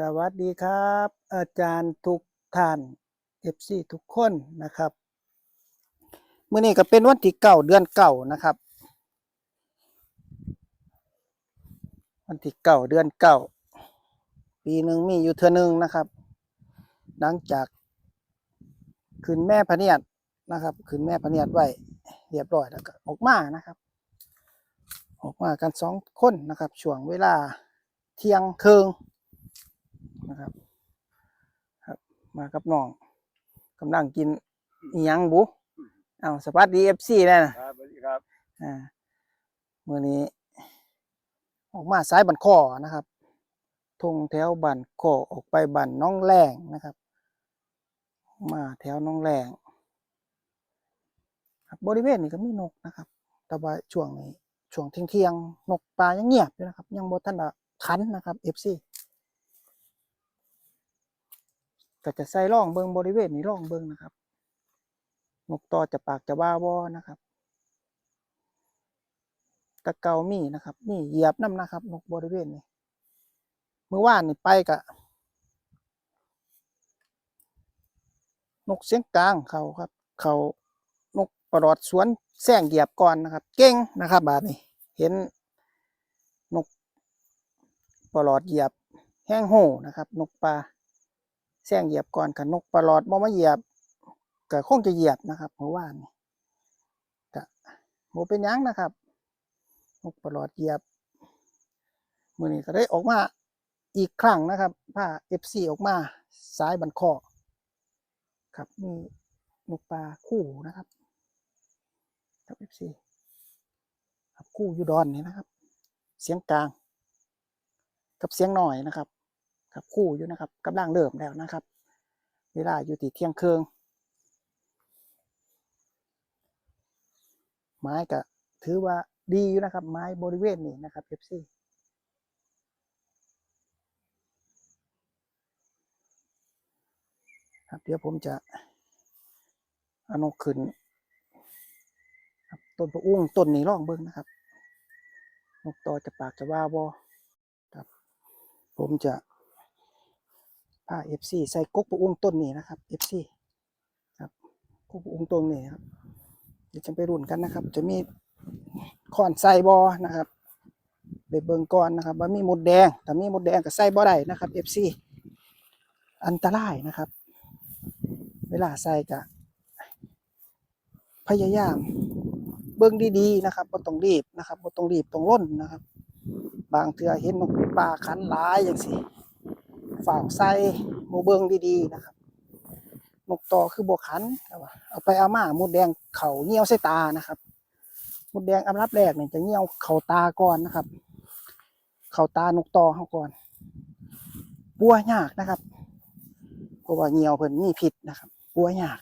สวัสดีครับ อาจารย์ทุกท่านเอฟซีทุกคนนะครับเมื้อนี้ก็เป็นวันที่เก้าเดือนเก้านะครับ วันที่เก้าเดือนเก้าปีหนึ่งมีอยู่เทือหนึ่งนะครับ หลังจากขึ้นแม่พะเนียดนะครับขึ้นแม่พะเนียดไว้เรียบร้อยแล้วก็ออกมานะครับ ออกมากันสองคนนะครับช่วงเวลาเที่ยงครึ่ง นะครับ ครับ มากับน้องกำลังกินอิหยังบุเอาสวัสดีเอฟซีแล้วนะครับสวัสดีครับอ่ามื่อนี้ ออกมาสายบันคอนะครับทงแถวบันคอออกไปบันน้องแรงนะครับ มาแถวน้องแรงครับบริเวณนี้ก็มีนกนะครับ แต่ว่าช่วงนี้ช่วงเที่ยงๆนกปลายังเงียบอยู่นะครับ ยังบ่ทันได้คันนะครับเอฟซี ก็จะใส่ร่องเบิงบริเวณนี้ร่องเบิงนะครับนกต่อจะปากจะว่าวอนะครับตะเกามีนะครับนี่เหยียบน้ำนะครับ นกบริเวณนี้เมื่อวานนี่ไปกะนกเสียงกลางเขาครับ เขานกปลอดสวนแซงเหยียบก่อนนะครับ เก่งนะครับ บาดนี้เห็นนกปลอดเหยียบแห้งโหนะครับ นกปลา แซงเหยียบก่อนค่ะนกปลอดบ่มาเหยียบก็คงจะเหยียบนะครับเมื่อวานี่ก็โมเป็นยังนะครับ นกปลอดเหยียบมือนี้ก็ได้ออกมาอีกครั้งนะครับผ้าเอฟซีออกมาสายบันคอครับมีนกปลาคู่นะครับครับเอฟซีครับคู่ยูดอนนี่นะครับ เสียงกลาง กับเสียงหน่อยนะครับ ครับคู่อยู่นะครับกำลังเริ่มแล้วนะครับ เวลาอยู่ที่เที่ยงคืนไม้ก็ถือว่าดีอยู่นะครับ ไม้บริเวณนี้นะครับเอฟซีครับเดี๋ยวผมจะอนกขึ้นต้นประอุ้งต้นนี้ร่องเบิ้งนะครับนกต่อจะปากจะว่าบอครับ ผมจะ พาเอฟซีใส่กกประอุ้งต้นนี้นะครับเอฟซีครับกกประอุ้งต้นนี้ครับเดี๋ยวจะไปรุ่นกันนะครับ จะมีขอนใส่บอนะครับไปเบิ่งก่อนนะครับว่ามีมดแดงถ้ามีมดแดงก็ใส่บ่ได้นะครับเอฟซีอันตรายนะครับ เวลาใส่ก็พยายามเบิ่งดีๆนะครับบ่ต้องรีบนะครับบ่ต้องรีบต้องร่นนะครับ บางเทื่อเห็นนกปลาขันหลายอย่างสิ ฝ่าวใส่โมเบิงดีๆนะครับนกต่อคือบ่ขันเอาไปเอามามดแดงเข่าเหี่ยวใส่ตานะครับมดแดงอันดับแรกเนี่ยจะเหี่ยวเข่าตาก่อนนะครับ เข่าตานกต่อเขาก่อนปัวยากนะครับเพราะว่าเหี่ยวเพิ่นมีพิษนะครับปัวยาก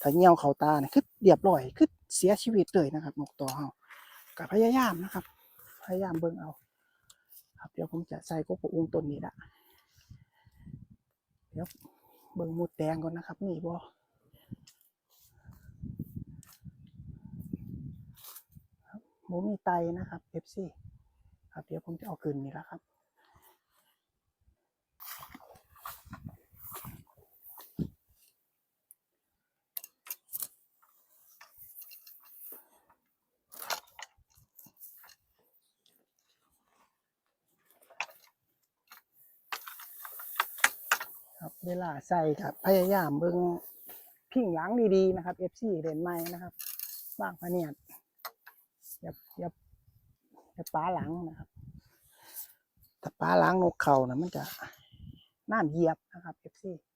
ถ้าเหี่ยวเข่าตาเนี่ยคือเรียบร้อยคือเสียชีวิตเลยนะครับนกต่อเฮาก็พยายามนะครับ พยายามเบิ่งเอา ครับเดี๋ยวผมจะใส่กบอุ้งต้นนี้ละ เดี๋ยวเบิ่งหมุดแดงก่อนนะครับ นี่บ่บหมูมีไตนะครับ FC ครับ เดี๋ยวผมจะเอาคืนนี่แล้วครับ ครับเวลา ใส่ครับพยายามเบิ่งพิงหลังดีๆนะครับ FC เด่นไม้นะครับบางพะเนียดอย่าอย่าอย่าป้าหลังนะครับถ้าป้าหลังนกเขานะมันจะน้ำเหยียบนะครับ FC ค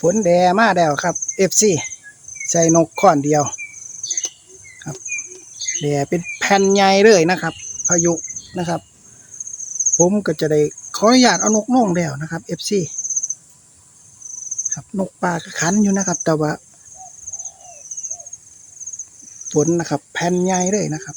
ฝนแดมาแล้วครับ FC ใส่นกข้อนเดียวครับแดเป็นแผ่นใหญ่เลยนะครับ พายุนะครับ ผมก็จะได้ขออนุญาตเอานกน่องแล้วนะครับ FC ครับนกป่าก็ขันอยู่นะครับ แต่ว่าฝนนะครับ แผ่นใหญ่เลยนะครับ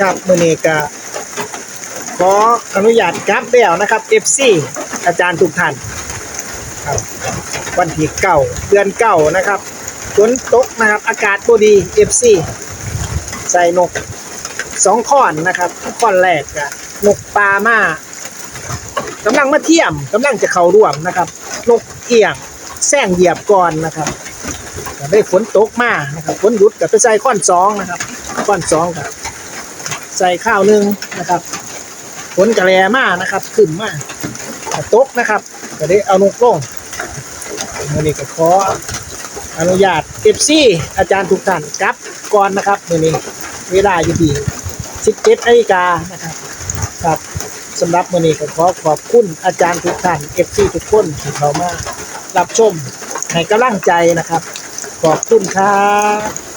ครับมือนี้ก็ขออนุญาตกลับแล้วนะครับ FC อาจารย์ทุกท่านครับวันที่เก้าเดือนเก้านะครับฝนตกนะครับ อากาศพอดี FC ใส่นกสองข้อนนะครับข้อนแรกก็นกปลามากำลังมาเทียมกำลังจะเข้าร่วมนะครับ นกเอียงแซงเหยียบก่อนนะครับได้ฝนตกมานะครับฝนหยุดกับไปใส่ข้อนสองนะครับข้อนสองครับ ใส่ข้าวหนึ่งนะครับฝนกระแรมากนะครับ ขึ้นมากตกนะครับก็ได้เอานกลงมื่อนี้ก็ขออนุญาตเอฟซีอาจารย์ทุกท่านกลับก่อนนะครับมือนี้เวลาอยู่ที่17นาฬิกานะครับครับสำหรับมือนี้ก็ขอขอบคุณอาจารย์ทุกท่านเอฟซีทุกคนที่เข้ามารับชมให้กำลังใจนะครับ ขอบคุณครับ